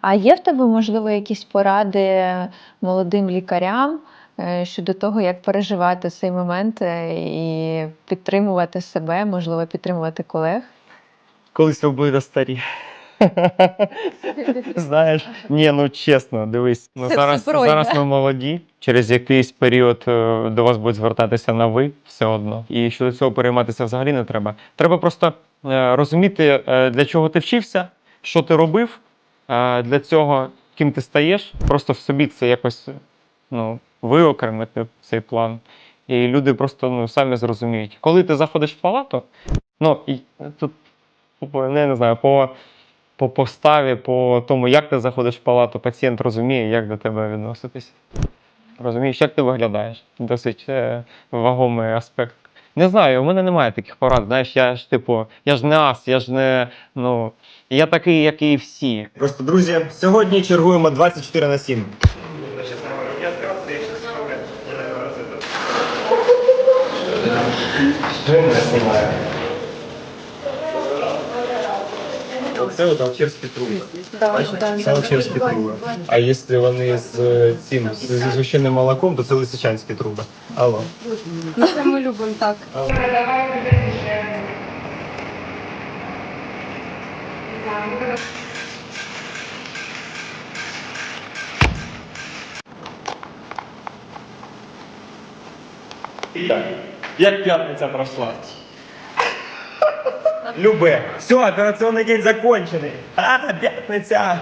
А є в тебе, можливо, якісь поради молодим лікарям е, щодо того, як переживати цей момент е, і підтримувати себе, можливо, підтримувати колег? Колись ви будете старі. Знаєш, ні, ну чесно, дивись, ну зараз, зараз ми молоді. Через якийсь період е, до вас будуть звертатися на ви все одно. І щодо цього перейматися взагалі не треба. Треба просто розуміти, для чого ти вчився, що ти робив, для цього ким ти стаєш. Просто в собі це якось ну, виокремити цей план. І люди просто ну, самі зрозуміють. Коли ти заходиш в палату, ну і тут ну, я не знаю, по, по поставі, по тому, як ти заходиш в палату, пацієнт розуміє, як до тебе відноситись. Розумієш, як ти виглядаєш. Досить е, вагомий аспект. Не знаю, у мене немає таких порад. Знаєш, я ж типу, я ж не ас, я ж не. Ну, я такий, як і всі. Просто, друзі, сьогодні чергуємо 24 на 7. Це от алчевські труби. Це алчевські труби. А якщо вони з е, цим з згущеним молоком, то це лисичанські труби. Алло. Ну, це ми любимо так. І так, як п'ятниця пройшла? Любе. Все, операційний день закончений. А, п'ятниця.